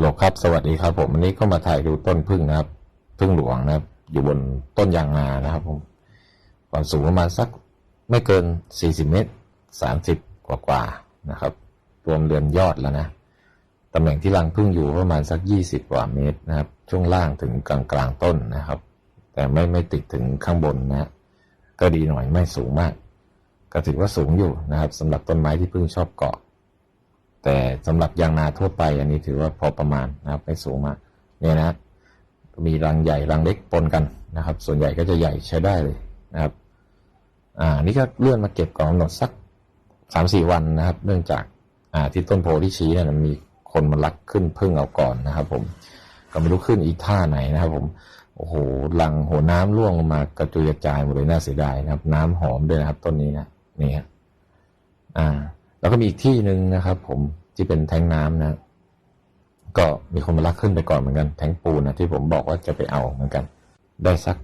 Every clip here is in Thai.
โลครับ สวัสดีครับ ผมวันนี้ก็มาถ่ายดูต้นพึ่งนะครับพึ่งหลวงนะครับ อยู่บนต้นยางนานะครับ ผมความสูงประมาณสักไม่เกิน 40 เมตร 30 กว่ากว่านะครับ รวมเรือนยอดแล้วนะตำแหน่งที่รังพึ่งอยู่ประมาณสัก 20 กว่าเมตรนะครับ ช่วงล่างถึงกลางกลางต้นนะครับ แต่ไม่ไม่ติดถึงข้างบนนะฮะก็ดีหน่อยไม่สูงมาก ก็ถือว่าสูงอยู่นะครับสำหรับต้นไม้ที่พึ่งชอบเกาะ แต่สำหรับยางนาทั่วไป อันนี้ถือว่าพอประมาณนะครับไม่สูงมากเนี่ยนะมีรังใหญ่รังเล็กปนกันนะครับ ส่วนใหญ่ก็จะใหญ่ใช้ได้เลยนะครับอ่านี่ก็เลื่อนมาเก็บก่อนกำหนดสักสามสี่วันนะครับ เนื่องจากอ่าที่ต้นโพที่ชี้เนี่ยมันมีคนมาลักขึ้นพึ่งเอาก่อนนะครับ ผมก็ไม่รู้ขึ้นอีท่าไหนนะครับ ผมโอ้โหลังหัวน้ำร่วงลงมากระจุยกระจายหมดเลยน่าเสียดายนะครับ น้ำหอมด้วยนะครับ ต้นนี้นะนี่ฮะอ่า แล้วก็มีอีกที่หนึ่งนะครับ ผมที่เป็นแทงน้ำนะ ก็มีคนมาลักขึ้นไปก่อนเหมือนกัน แทงปูนนะที่ผมบอกว่าจะไปเอาเหมือนกัน ได้สัก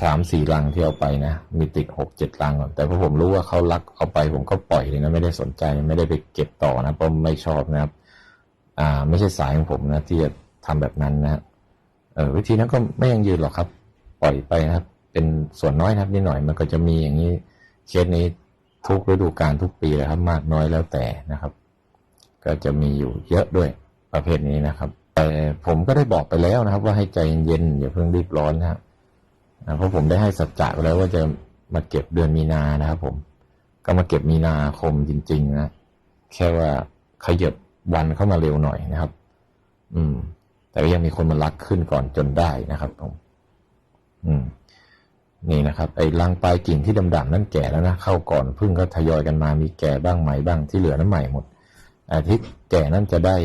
สามสี่ลังที่เอาไปนะมีติดหกเจ็ดลังก่อนแต่พอผมรู้ว่าเขาลักเอาไป ผมก็ปล่อยเลยนะไม่ได้สนใจไม่ได้ไปเก็บต่อนะเพราะไม่ชอบนะครับ อ่า ไม่ใช่สายของผมนะ ที่จะทำแบบนั้นนะเออวิธีนั้นก็ไม่ยังยืนหรอกครับ ปล่อยไปนะครับ เป็นส่วนน้อยนะครับนิดหน่อยมันก็จะมีอย่างนี้เคสนี้ ทุกฤดูกาลทุกปีเลยครับมากน้อยแล้วแต่นะครับ ก็จะมีอยู่เยอะด้วยประเภทนี้นะครับแต่ผมก็ได้บอกไปแล้วนะครับ ว่าให้ใจเย็นๆอย่าเพิ่งรีบร้อนนะครับเพราะผมได้ให้สัจจะไปแล้วว่าจะมาเก็บเดือนมีนานะครับ ผมก็มาเก็บมีนาคมจริง ๆ นะแค่ว่าขยับวันเข้ามาเร็วหน่อยนะครับ อืม แต่ก็ยังมีคนมาลักขึ้นก่อนจนได้นะครับผมอืม นี่นะครับไอ้รังปลายกิ่งที่ดำๆนั่นแก่แล้วนะเข้าก่อนพึ่งก็ทยอยกันมามีแก่บ้างใหม่บ้างที่เหลือนั้นใหม่หมดอาทิตย์แก่นั่นจะได้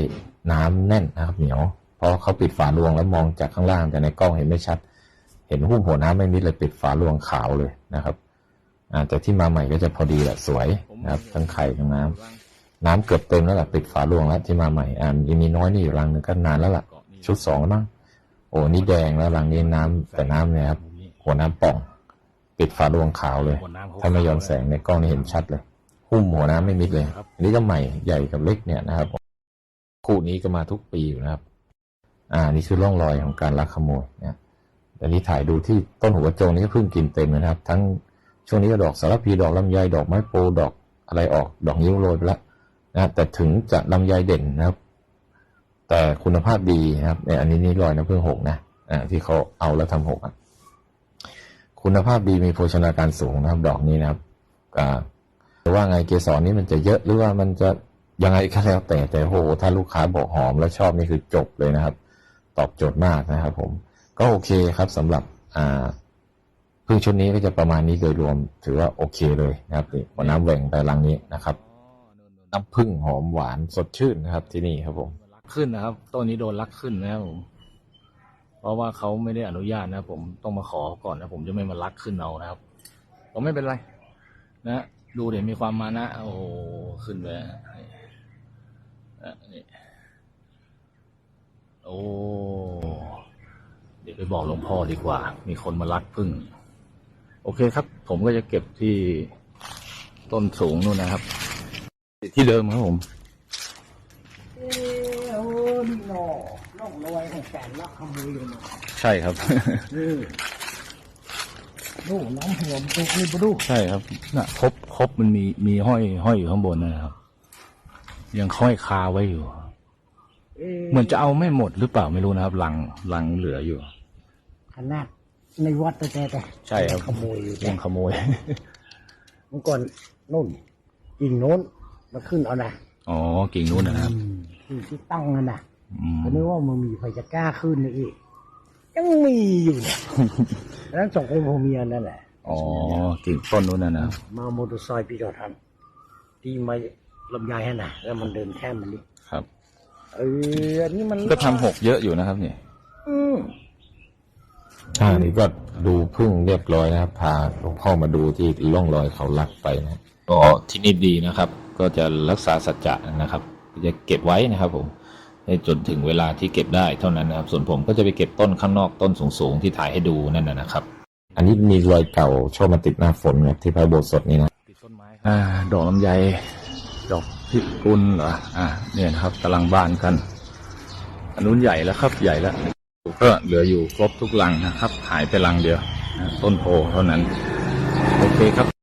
น้ำแน่นนะครับ เหนียวเพราะเขาปิดฝารวงแล้วมองจากข้างล่างแต่ในกล้องเห็นไม่ชัด เห็นหุ้มหัวน้ำไม่มิดเลยปิดฝารวงขาวเลยนะครับอาแต่ที่มาใหม่ก็จะพอดีแหละสวยนะครับ ทั้งไข่ทั้งน้ำน้ำเกือบเต็มแล้วล่ะปิดฝารวงแล้วที่มาใหม่อ่ายังมีน้อยนี่อยู่รังหนึงก็นานแล้วล่ะ ชุดสองแล้วมั้งโอ้นี่แดงแล้วรังนี้น้ำแต่น้ำเนี่ยครับ หัวน้ำป่อง ปิดฝารวงขาวเลยถ้าไม่ย้อนแสงในกล้องนี่เห็นชัดเลย หุ้มหัวน้ำไม่มิดเลย อันนี้ก็ใหม่ใหญ่กับเล็กเนี่ยนะครับ คู่นี้ก็มาทุกปีอยู่นะครับ อ่านี่คือร่องรอยของการลักขโมยเนี่ยแต่นี้ถ่ายดูที่ต้นหัวโจงนี่ก็เพิ่งกินเต็มเลยนะครับ ทั้งช่วงนี้ก็ดอกสารพีดอกลำไยดอกไม้โปดอกอะไรออกดอกนิ้วโรยไปแล้วนะครับแต่ถึงจะลำไยเด่นนะครับ แต่คุณภาพดีนะครับเนี่ยอันนี้นี่รอยน้ำผึ้งหกนะอ่าที่เขาเอาแล้วทำหกอะ คุณภาพดีมีโภชนาการสูงนะครับดอกนี้นะครับแต่ว่าไงเกสรนี้มันจะเยอะหรือว่ามันจะยังไงก็แล้วแต่แต่โหถ้าลูกค้าบอกหอมแล้วชอบนี่คือจบเลยนะครับ ตอบโจทย์มากนะครับ ผมก็โอเคครับสำหรับอ่าพึ่งชุดนี้ก็จะประมาณนี้โดยรวม ถือว่าโอเคเลยนะครับนี่หัวน้ำแหว่งไปลังนี้นะครับน้ำผึ้งหอมหวานสดชื่นนะครับที่นี่ครับผมลักขึ้นนะครับต้นนี้โดนลักขึ้นนะครับผม ราะว่าเขาไม่ได้อนุญาตนะ ผมต้องมาขอก่อนนะผมจะไม่มาลักขึ้นเอานะครับผมไม่เป็นไร นะดูเดี๋ยวมีความมานะโอ้ขึ้นไปนี่อะนี่โอ้เดี๋ยวไปบอกหลวงพ่อดีกว่า มีคนมาลักพึ่ง โอเคครับ ผมก็จะเก็บที่ต้นสูงนู่นนะครับ ที่เดิมครับผมเอ้โอ้นี่หนอ ร่องรอยของการลักขโมยเลยเนาะใช่ครับ นี่ดูน้ำหัวมนตกนี่ปะดูใช่ครับน่ะครบครบมันมีมีห้อยห้อยอยู่ข้างบนนะครับ ยังห้อยคาไว้อยู่เอ๊ะเหมือนจะเอาไม่หมดหรือเปล่าไม่รู้นะครับลังลังเหลืออยู่ขนาดในวัดแต่แต่แต่ใช่ครับขโมยอยู่ยัแต่งขโมยเมื่อก่อนนู่นกิ่งโน้นมาขึ้นเอานะอ๋อกิ่งนู้นนะครับที่ที่ตั้งนั่นนะอืม ก็นึกว่ามันมีใครจะกล้าขึ้นเลยอีกยังมีอยู่เนี่ยแล้วสองคนผัวเมียนั่นแหละอ๋อกิ่งต้นนู้นนะนะครับมามอเตอร์ไซค์พี่จอดทันที่มาลำไยให้น่ะ แล้วมันเดินแค่มันนี่ครับ เอออันนี้มันก็ทำหกเยอะอยู่นะครับเนี่ยอืมอ่านี่ก็ดูพึ่งเรียบร้อยนะครับพาหลวงพ่อมาดูที่ร่องรอยเขาลักไปนะก็ที่นี่ดีนะครับ ก็จะรักษาสัจจะนะครับ จะเก็บไว้นะครับผมให้ จนถึงเวลาที่เก็บได้เท่านั้นนะครับ ส่วนผมก็จะไปเก็บต้นข้างนอกต้นสูงๆที่ถ่ายให้ดูนั่นนะนะครับ อันนี้มีรอยเก่าชอบมาติดหน้าฝนครับที่พระโบสถ์สดนี่นะติดต้นไม้อ่าดอกลำไยดอกพิกุลเหรออ่าเนี่ยนะครับกำลังบานกันอันนู้นใหญ่แล้วครับใหญ่แล้วก็เหลืออยู่ครบทุกลังนะครับ หายไปลังเดียวนะต้นโพเท่านั้น โอเคครับ